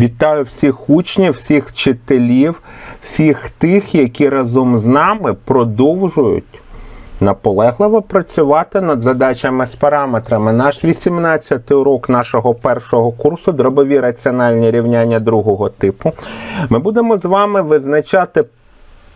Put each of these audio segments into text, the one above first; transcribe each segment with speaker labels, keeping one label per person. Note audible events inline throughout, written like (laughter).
Speaker 1: Вітаю всіх учнів, всіх вчителів, всіх тих, які разом з нами продовжують наполегливо працювати над задачами з параметрами. Наш 18-й урок нашого першого курсу дробові раціональні рівняння другого типу. Ми будемо з вами визначати,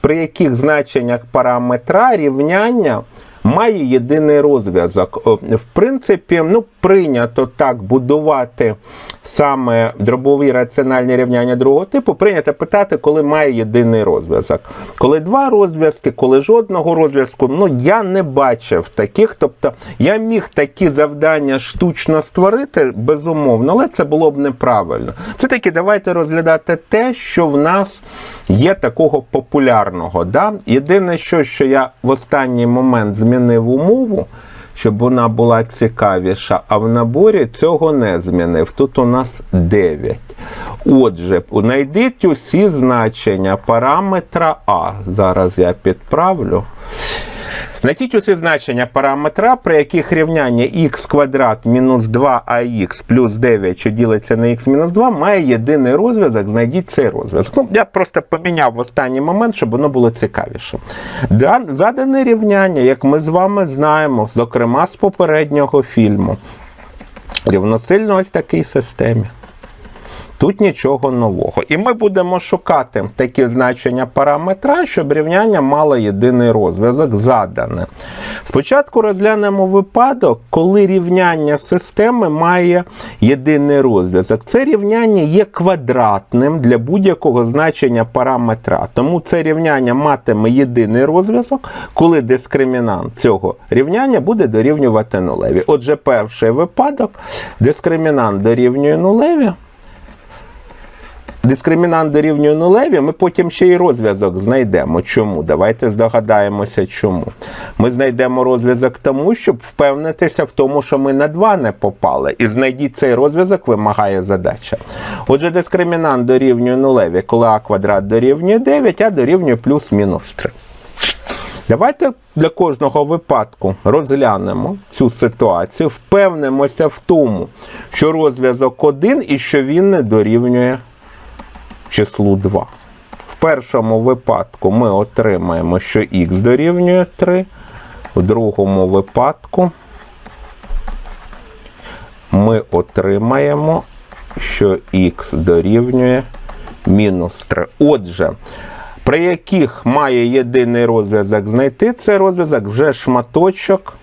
Speaker 1: при яких значеннях параметра рівняння має єдиний розв'язок. В принципі, ну, прийнято так будувати саме дробові раціональні рівняння другого типу, прийнято питати, коли має єдиний розв'язок. Коли два розв'язки, коли жодного розв'язку, ну я не бачив таких. Тобто я міг такі завдання штучно створити, безумовно, але це було б неправильно. Все-таки давайте розглядати те, що в нас є такого популярного. Да? Єдине, що, що я в останній момент змінив умову, щоб вона була цікавіша, а в наборі цього не змінив. Тут у нас 9. Отже, знайдіть усі значення параметра А. Зараз я підправлю. Знайдіть усі значення параметра, при яких рівняння х квадрат мінус 2ах плюс 9, що ділиться на х мінус 2, має єдиний розв'язок, знайдіть цей розв'язок. Ну, я просто поміняв в останній момент, щоб воно було цікавіше. Задане рівняння, як ми з вами знаємо, зокрема з попереднього фільму, рівносильно ось такій системі. Тут нічого нового. І ми будемо шукати такі значення параметра, щоб рівняння мало єдиний розв'язок задане. Спочатку розглянемо випадок, коли рівняння системи має єдиний розв'язок. Це рівняння є квадратним для будь-якого значення параметра. Тому це рівняння матиме єдиний розв'язок, коли дискримінант цього рівняння буде дорівнювати нулеві. Отже, перший випадок дискримінант дорівнює нулеві. Дискримінант дорівнює нулеві, ми потім ще й розв'язок знайдемо. Чому? Давайте здогадаємося, чому. Ми знайдемо розв'язок тому, щоб впевнитися в тому, що ми на 2 не попали. І знайдіть цей розв'язок вимагає задача. Отже, дискримінант дорівнює нулеві, коли а квадрат дорівнює 9, а дорівнює плюс-мінус 3. Давайте для кожного випадку розглянемо цю ситуацію, впевнимося в тому, що розв'язок 1 і що він не дорівнює числу 2. В першому випадку ми отримаємо, що х дорівнює 3. В другому випадку ми отримаємо, що х дорівнює мінус 3. Отже, при яких має єдиний розв'язок знайти, це розв'язок вже шматочок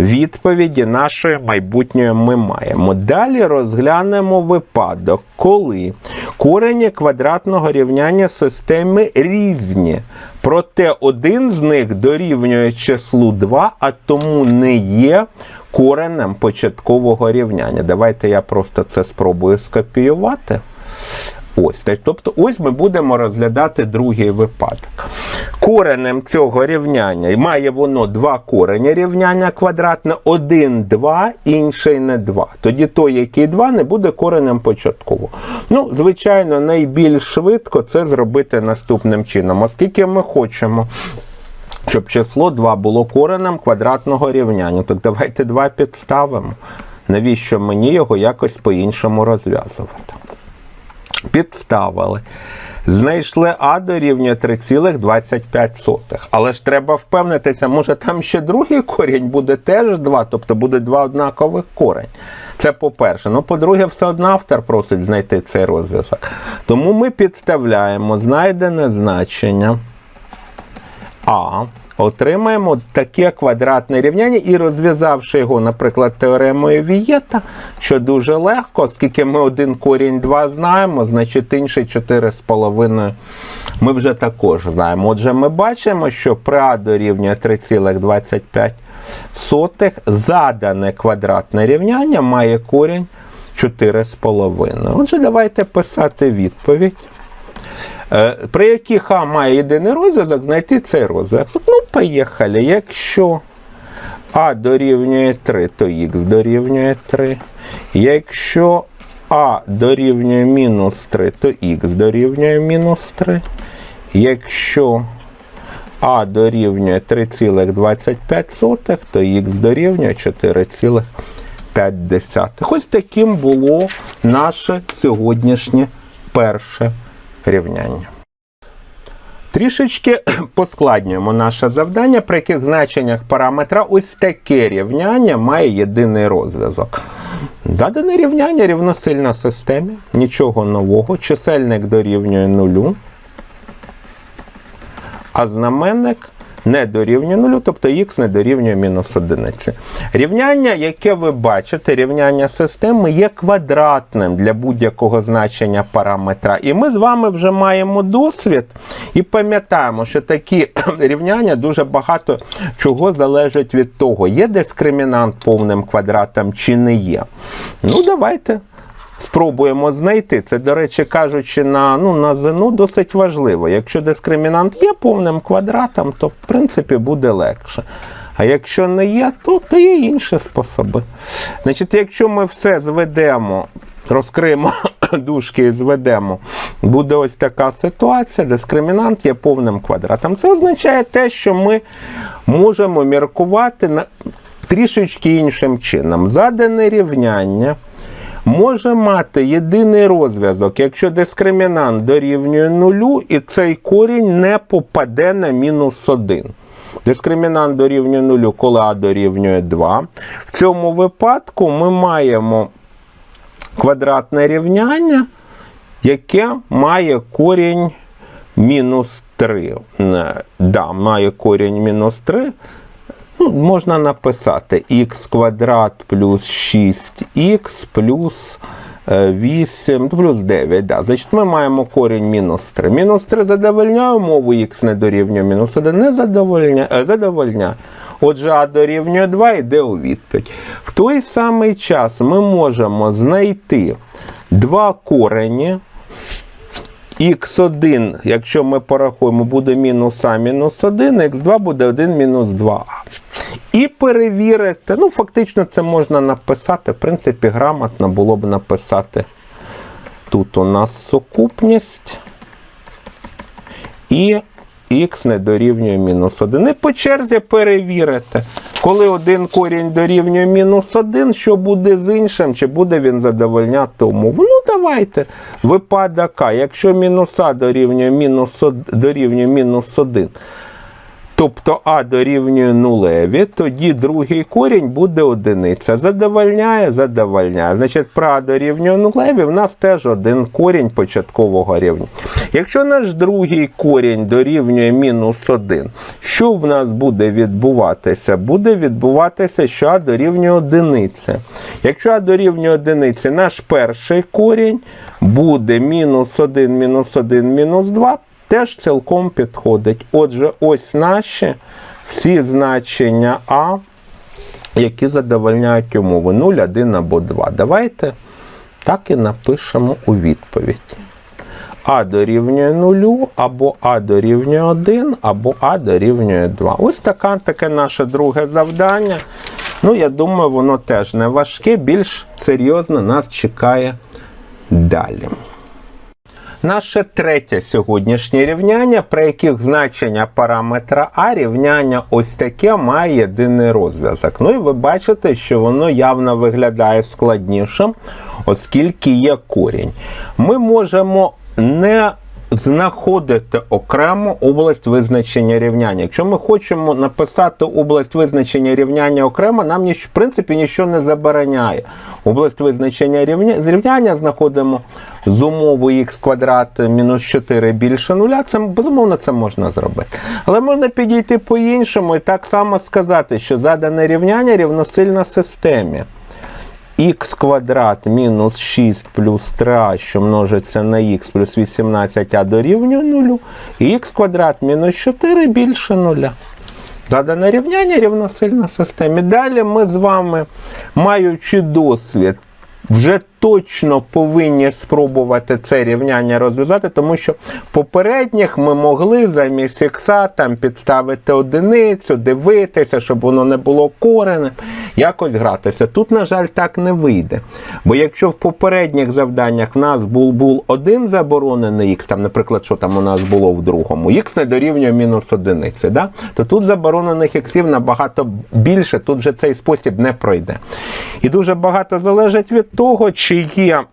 Speaker 1: відповіді нашої майбутньої ми маємо. Далі розглянемо випадок, коли корені квадратного рівняння системи різні. Проте один з них дорівнює числу 2, а тому не є коренем початкового рівняння. Давайте я просто це спробую скопіювати. Ось, тобто, ось ми будемо розглядати другий випадок. Коренем цього рівняння і має воно два корення рівняння квадратне, один 2, інший не 2. Тоді той, який 2, не буде коренем початково. Ну, звичайно, найбільш швидко це зробити наступним чином, оскільки ми хочемо. Щоб число 2 було коренем квадратного рівняння. Так давайте 2 підставимо. Навіщо мені його якось по-іншому розв'язувати? Підставили. Знайшли А дорівнює 3,25. Але ж треба впевнитися, може там ще другий корінь буде теж 2, тобто буде два однакових корень. Це по-перше. Ну, по-друге, все одно автор просить знайти цей розв'язок. Тому ми підставляємо знайдене значення А. Отримаємо таке квадратне рівняння і розв'язавши його, наприклад, теоремою Вієта, що дуже легко, оскільки ми один корінь 2 знаємо, значить інший 4,5 ми вже також знаємо. Отже, ми бачимо, що при дорівнює 3,25 задане квадратне рівняння має корінь 4,5. Отже, давайте писати відповідь. Е, При яких А має єдиний розв'язок, знайти цей розв'язок. Ну, поїхали. Якщо А дорівнює 3, то х дорівнює 3. Якщо А дорівнює мінус 3, то х дорівнює мінус 3. Якщо А дорівнює 3,25, то х дорівнює 4,5. Ось таким було наше сьогоднішнє перше рівняння. Трішечки (clears throat) поскладнюємо наше завдання, при яких значеннях параметра ось таке рівняння має єдиний розв'язок. Задане рівняння рівносильна системі, нічого нового, чисельник дорівнює нулю, а знаменник не дорівнює нулю, тобто х не дорівнює мінус одиниці. Рівняння, яке ви бачите, рівняння системи є квадратним для будь-якого значення параметра. І ми з вами вже маємо досвід і пам'ятаємо, що такі (clears throat) рівняння дуже багато чого залежать від того, є дискримінант повним квадратом чи не є. Ну, давайте спробуємо знайти. Це, до речі, кажучи, на, ну, на ЗНО досить важливо. Якщо дискримінант є повним квадратом, то в принципі буде легше. А якщо не є, то, то є інші способи. Значить, якщо ми все зведемо, розкриємо (coughs) дужки і зведемо, буде ось така ситуація, дискримінант є повним квадратом. Це означає те, що ми можемо міркувати на трішечки іншим чином. Задане рівняння може мати єдиний розв'язок, якщо дискримінант дорівнює нулю, і цей корінь не попаде на мінус 1. Дискримінант дорівнює нулю, коли А дорівнює 2. В цьому випадку ми маємо квадратне рівняння, яке має корінь мінус 3. Е, Да, має корінь мінус 3. Ну, можна написати х квадрат плюс 6х плюс е, 8 плюс 9. Да. Значить, ми маємо корінь мінус 3. Мінус 3 задовольняє умову х не дорівнює мінус 1, не задовольняє. Е, задовольняє. Отже, а дорівнює 2 йде у відповідь. В той самий час ми можемо знайти два корені. Х1, якщо ми порахуємо, буде мінус А мінус 1, х2 буде 1 мінус 2а. І перевірити, ну, фактично, це можна написати, в принципі, грамотно було б написати. Тут у нас сукупність і х не дорівнює мінус 1. І по черзі перевірити, коли один корінь дорівнює мінус 1, що буде з іншим, чи буде він задовольняти умову. Ну, давайте. Випадок А. Якщо мінус А дорівнює мінус 1, дорівнює мінус 1, тобто А дорівнює нулеві, тоді другий корінь буде одиниця. Задовольняє, задовольняє. Значить, про А дорівнює нулеві, в нас теж один корінь початкового рівня. Якщо наш другий корінь дорівнює мінус 1, що в нас буде відбуватися? Буде відбуватися, що А дорівнює одиниці. Якщо А дорівнює одиниці, наш перший корінь буде мінус 1, мінус 1, мінус 2, теж цілком підходить. Отже, ось наші всі значення А, які задовольняють умови 0, 1 або 2. Давайте так і напишемо у відповідь. А дорівнює 0, або А дорівнює 1, або А дорівнює 2. Ось таке, таке наше друге завдання. Ну, я думаю, воно теж не важке, більш серйозно нас чекає далі. Наше третє сьогоднішнє рівняння, при яких значення параметра А рівняння ось таке має єдиний розв'язок. Ну і ви бачите, що воно явно виглядає складнішим, оскільки є корінь. Ми можемо не знаходити окремо область визначення рівняння. Якщо ми хочемо написати область визначення рівняння окремо, нам ніч, в принципі нічого не забороняє. Область визначення рівня, рівняння знаходимо з умовою х квадрат мінус 4 більше нуля. Це безумовно це можна зробити. Але можна підійти по-іншому і так само сказати, що задане рівняння рівносильно системі х квадрат мінус 6 плюс 3а, що множиться на х плюс 18а дорівнює 0, і х квадрат мінус 4 більше 0. Задане рівняння рівносильна системі. Далі ми з вами, маючи досвід, вже точно повинні спробувати це рівняння розв'язати, тому що попередніх ми могли замість ікса там підставити одиницю, дивитися, щоб воно не було коренем, якось гратися. Тут, на жаль, так не вийде. Бо якщо в попередніх завданнях в нас був, був один заборонений х, там, наприклад, що там у нас було в другому, х не дорівнює мінус одиниці, да? то тут заборонених іксів набагато більше, тут вже цей спосіб не пройде. І дуже багато залежить від того, чи є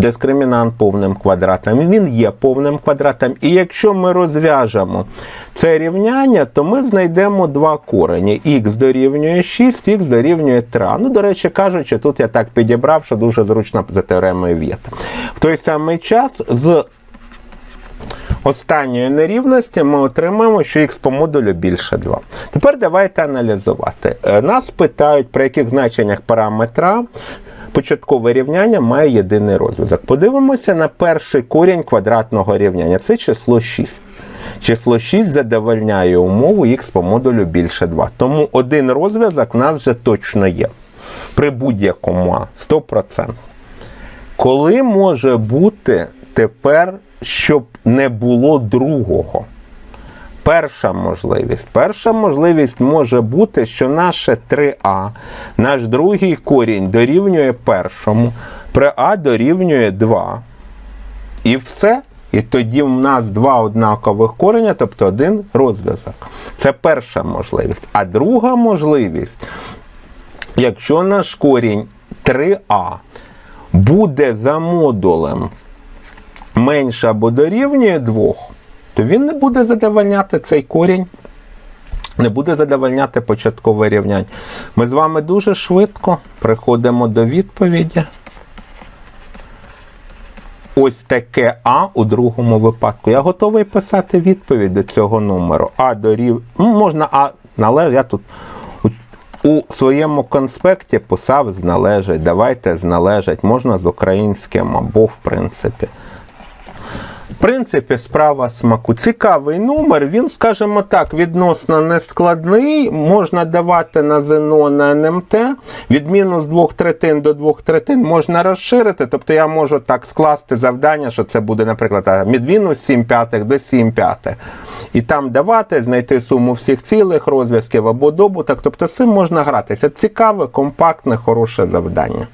Speaker 1: дискримінант повним квадратом. Він є повним квадратом. І якщо ми розв'яжемо це рівняння, то ми знайдемо два корені. Х дорівнює 6, х дорівнює 3. Ну, до речі, кажучи, тут я так підібрав, що дуже зручно за теоремою Вєта. В той самий час з останньої нерівності ми отримаємо, що х по модулю більше 2. Тепер давайте аналізувати. Е, Нас питають, при яких значеннях параметра початкове рівняння має єдиний розв'язок. Подивимося на перший корінь квадратного рівняння. Це число 6. Число 6 задовольняє умову х по модулю більше 2. Тому один розв'язок в нас вже точно є. При будь-якому А 100%. Коли може бути тепер, щоб не було другого? Перша можливість. Перша можливість може бути, що наше 3а, наш другий корінь дорівнює першому, при А дорівнює 2. І все. І тоді в нас два однакових кореня, тобто один розв'язок. Це перша можливість. А друга можливість, якщо наш корінь 3а буде за модулем менше або дорівнює 2, то він не буде задовольняти цей корінь, не буде задовольняти початкове рівняння. Ми з вами дуже швидко приходимо до відповіді. Ось таке А у другому випадку. Я готовий писати відповідь до цього номеру. А дорів... Ну, можна А належить. Я тут у- своєму конспекті писав з належить. Давайте з належить. Можна з українським або в принципі. В принципі, справа смаку. Цікавий номер, він, скажімо так, відносно нескладний. Можна давати на ЗНО на НМТ. Від мінус двох третин до двох третин можна розширити. Тобто я можу так скласти завдання, що це буде, наприклад, від мінус 7 п'ятих до 7 п'ятих. І там давати, знайти суму всіх цілих розв'язків або добуток. Тобто цим можна грати. Це цікаве, компактне, хороше завдання.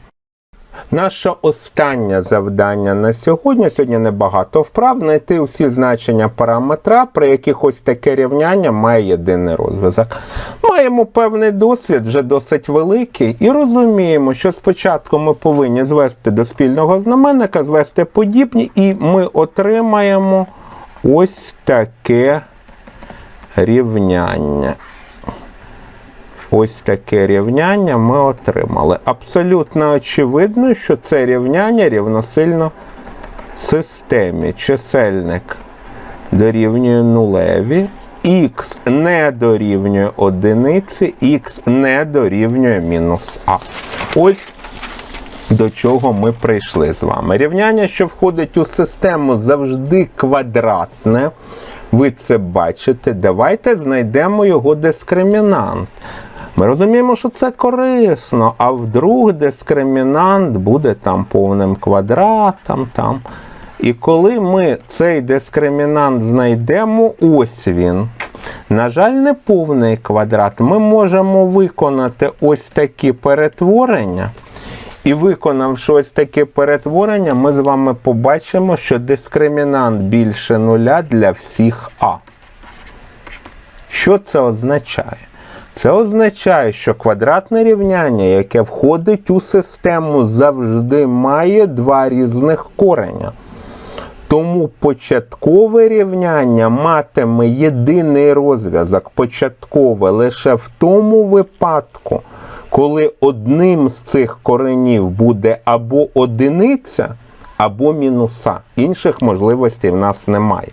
Speaker 1: Наше останнє завдання на сьогодні, сьогодні небагато вправ, знайти всі значення параметра, при яких ось таке рівняння має єдиний розв'язок. Маємо певний досвід, вже досить великий, і розуміємо, що спочатку ми повинні звести до спільного знаменника, звести подібні, і ми отримаємо ось таке рівняння. Ось таке рівняння ми отримали. Абсолютно очевидно, що це рівняння рівносильно системі. Чисельник дорівнює нулеві, х не дорівнює одиниці, х не дорівнює мінус а. Ось до чого ми прийшли з вами. Рівняння, що входить у систему, завжди квадратне. Ви це бачите. Давайте знайдемо його дискримінант. Ми розуміємо, що це корисно, а вдруг дискримінант буде там повним квадратом. там. І коли ми цей дискримінант знайдемо, ось він. На жаль, не повний квадрат. Ми можемо виконати ось такі перетворення. І виконавши ось таке перетворення, ми з вами побачимо, що дискримінант більше нуля для всіх А. Що це означає? Це означає, що квадратне рівняння, яке входить у систему, завжди має два різних кореня. Тому початкове рівняння матиме єдиний розв'язок початкове лише в тому випадку, коли одним з цих коренів буде або одиниця, або мінуса. Інших можливостей в нас немає.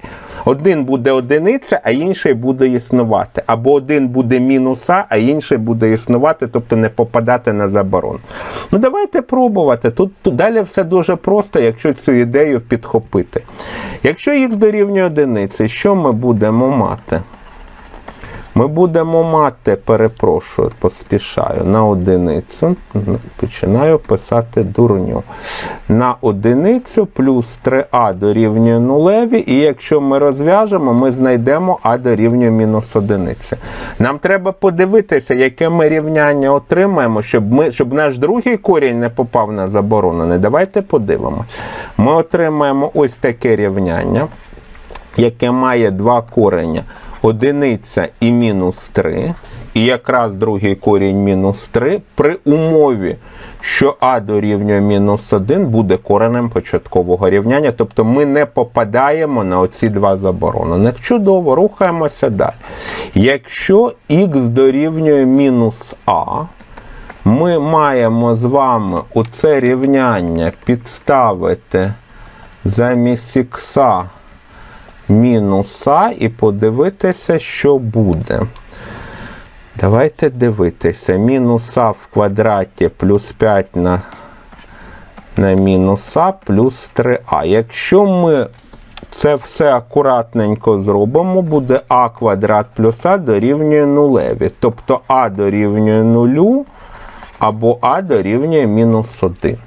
Speaker 1: Один буде одиниця, а інший буде існувати. Або один буде мінуса, а інший буде існувати, тобто не попадати на заборону. Ну давайте пробувати. Тут, тут далі все дуже просто, якщо цю ідею підхопити. Якщо х дорівнює одиниці, що ми будемо мати? Ми будемо мати, перепрошую, поспішаю, на одиницю. Починаю писати дурню. На одиницю плюс 3а дорівнює нулеві, і якщо ми розв'яжемо, ми знайдемо а дорівнює мінус одиниці. Нам треба подивитися, яке ми рівняння отримаємо, щоб, ми, щоб наш другий корінь не попав на заборонений. Давайте подивимося. Ми отримаємо ось таке рівняння, яке має два корення одиниця і мінус 3. і якраз другий корінь мінус 3 при умові, що а дорівнює мінус 1 буде коренем початкового рівняння. Тобто ми не попадаємо на оці два заборонених. Чудово, рухаємося далі. Якщо х дорівнює мінус а, ми маємо з вами у це рівняння підставити замість ікса мінуса і подивитися, що буде. Давайте дивитися. Мінус а в квадраті плюс 5 на, на мінус плюс 3а. Якщо ми це все акуратненько зробимо, буде а квадрат плюс а дорівнює нулеві. Тобто а дорівнює нулю або а дорівнює мінус 1.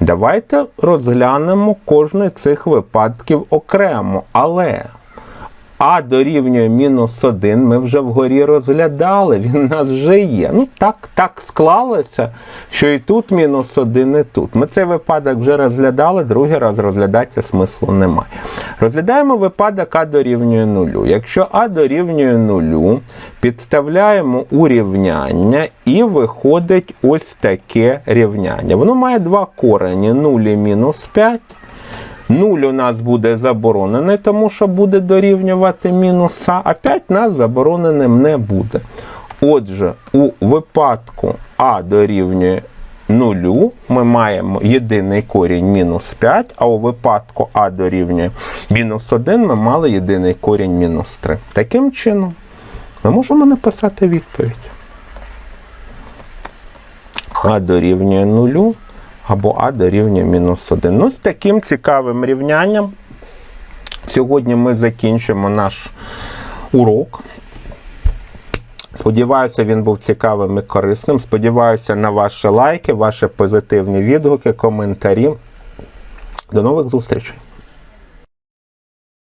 Speaker 1: Давайте розглянемо кожний цих випадків окремо. Але а дорівнює мінус 1 ми вже вгорі розглядали, він у нас вже є. Ну так, так склалося, що і тут мінус 1, і тут. Ми цей випадок вже розглядали, другий раз розглядати смислу немає. Розглядаємо випадок А дорівнює 0. Якщо А дорівнює 0, підставляємо у рівняння і виходить ось таке рівняння. Воно має два корені 0 і мінус 5. Нуль у нас буде заборонений, тому що буде дорівнювати мінус А, а 5 нас забороненим не буде. Отже, у випадку А дорівнює нулю ми маємо єдиний корінь мінус 5, а у випадку А дорівнює мінус 1 ми мали єдиний корінь мінус 3. Таким чином, ми можемо написати відповідь. А дорівнює нулю або А дорівнює мінус 1. Ну, з таким цікавим рівнянням сьогодні ми закінчимо наш урок. Сподіваюся, він був цікавим і корисним. Сподіваюся на ваші лайки, ваші позитивні відгуки, коментарі. До нових зустрічей!